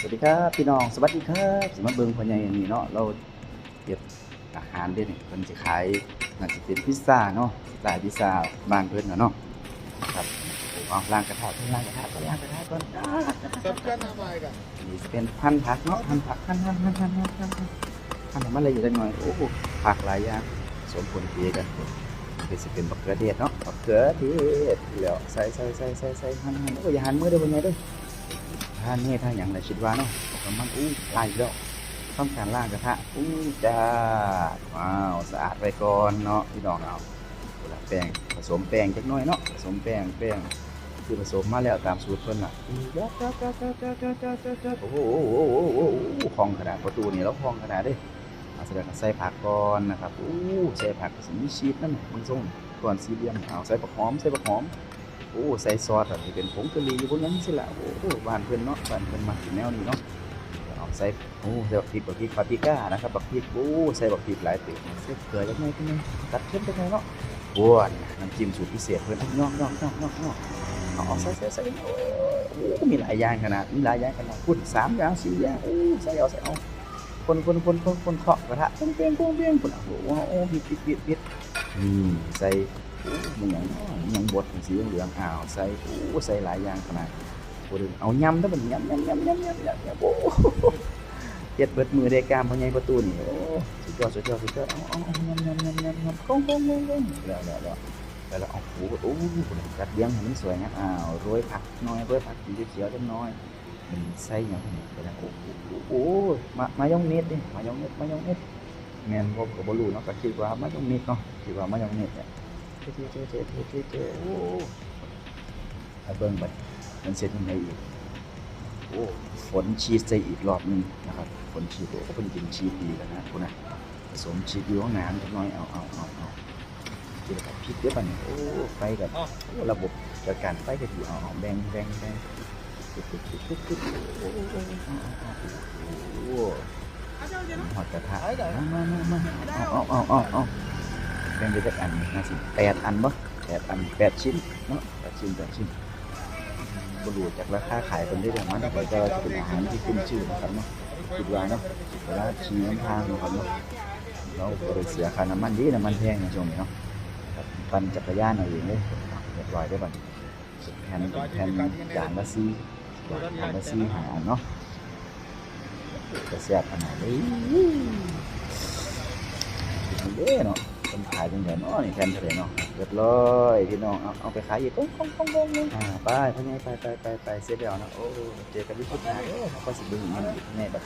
สวัสดีครับพี่น้องสวัสดีครับสมาเบิงพญายนี่เนาะเราเก็บอาหารเด่นคนจะขายน่าจะเป็นพิซซ่าเนาะสไตล์พิซซ่าบางเพื่อนเนาะครับเอาล่างกระทะล่างกระทะก่อนล่างกระทะก่อนกับเพื่อนทำอะไรกันนี่เป็นพันผักเนาะพันผักพันพันพันพันพันพันพันทำอพันอยู่ไนพันพันโอ้พันหลาพัย่างพันลดีพันเพันสิเพันบักพันอเทพันาะพันกเขือนทศแพันใส่พันใส่พันใส่หั่นหั่นโอ้ยหันมืพัด้อเพันไงเด้อ ท่าเนี่ยท่าอย่างไรคิดว่าเนาะประมาณอู้ลายอีกแล้วต้องการล่างกระทะอู้จ้าว้าวสะอาดไปก่อนเนาะพี่น้องเอาแป้งผสมแป้งจักน้อยเนาะผสมแป้งแป้งคือผสมมาแล้วตามสูตรเพิ่นอะโอ้โหองขนาดประตูนี่แล้วพองขนาดด้อาแสดงใส่ผักก่อนนะครับอู้ใส่ผักผสมชีสนั่นมังส่มก่อนสีเหลี่ยมเอาใส่ผักหอมใส่ผักหอม โอ้ใส่ซอสแบบนี้เป็นผงกะหรี่อยู่บนนั้นสิละโอ้หบ้านเพื่อนเนาะบ้านเพื่อนมาถึงแนวนี้เนาะเอาใส่โอ้ใส่บักพริกบักพริกปาปริก้านะครับบักพริกโอ้ใส่บักพริกหลายตึกใส่เกลือจักหน่อยจักหน่ยตัดเค็มจักหนเนาะอ้วนน้ำจิ้มสูตรพิเศษเพื่อนย่องย่องย่องย่องย่องเอาใส่ใส่ใส่โอ้โหมีหลายอย่างขนาดมีหลายอย่างขนาดพูดสามอย่างสี่อย่างโอ้ใส่เอาใส่เอาคนคนคนคนคนเคาะกระทะเปี้ยงเปี้ยงเปี้ยงเปี้ยงคนอะโอ้โหโอ้ปิดปิดปิดปิดนี่ใส่ มันยังยังบดเป็นสีเหลืองอ้าวใส่โอ้ใส่หลายอย่างขนาดโอ้ดึงเอายำถ้ามันยำยำยำยำยำยำยำโอ้โหเฮ็ดเบิดมือได้กามพ่อใหญ่ประตูนี่โอ้สุดยอดสุดยอดสุดยอดเอาเอาเอายำยำยำยำยำคงคงคงคงแล้วแล้วแล้วแล้วแล้วเอาโอ้โหโอ้โหจัดเลี้ยงให้มันสวยงามอ้าวโรยผักน้อยโรยผักสีเขียวๆจังน้อยมันใส่ยังนี่ไปแล้วโอ้โหโอ้โหมามายองเนสดิมายองเนสมายองเนสแมนผมก็บ่รู้เนาะก็คิดว่ามายองเนสเนาะคิดว่ามายองเนสเนี่ย เจ๊เจ๊เจ๊เจ๊เจ๊เจ๊โอ้เอาเบิ่งบัดมันเสร็จยังไงอีกโอ้ฝนชีสใส่อีกรอบหนึงนะครับฝนชีสโอ้เป็นกินชีสดีแล้วนะคุณนะผสมชีสอยู่ห้องน้ำจักน้อยเอาเอาเอาเอากินกับพริกเยอะไปโอ้ไฟกับระบบจัดการไฟก็ดีเอาเอาแบงแบงแบงโอ้โอ้โอ้เอาเอาเอาโอ้หอดกระทะมามามามาเอาเอาเอาเอา แบ่งไปจักอันนะสิแปดอันบ่แปดอันแปดชิ้นเนาะแปดชิ้นแปดชิ้นบรูจากราคาขายคนได้ประมาณเท่าไหร่ก็จะเป็นอาหารที่ขึ้นชื่อนะครับเนาะคิดว่าเนาะเวลาขี่น้ำทางนะครับเนาะเราก็เลยเสียค่าน้ำมันดีน้ำมันแพงในช่วงนี้เนาะปั่นจักรยานเอาเองเลยเรียบร้อยได้ป่ะแผ่นแผ่นจานละสี่จานละสี่หาเนาะจะแซ่บขนาดนี้เด้เนาะ คนขายเป็นไงเนาะนี่แทนเฉลยเนาะเรียบร้อยพี่น้องเอาเอาไปขายอีกก้งก้งก้งก้งอ่าไปพ่อใหญ่ไปไปไปไปเสียเดียวนะโอ้เจอกันที่ชุดหน้าเด้อเขาก็สิดึงนอีกแน่บัด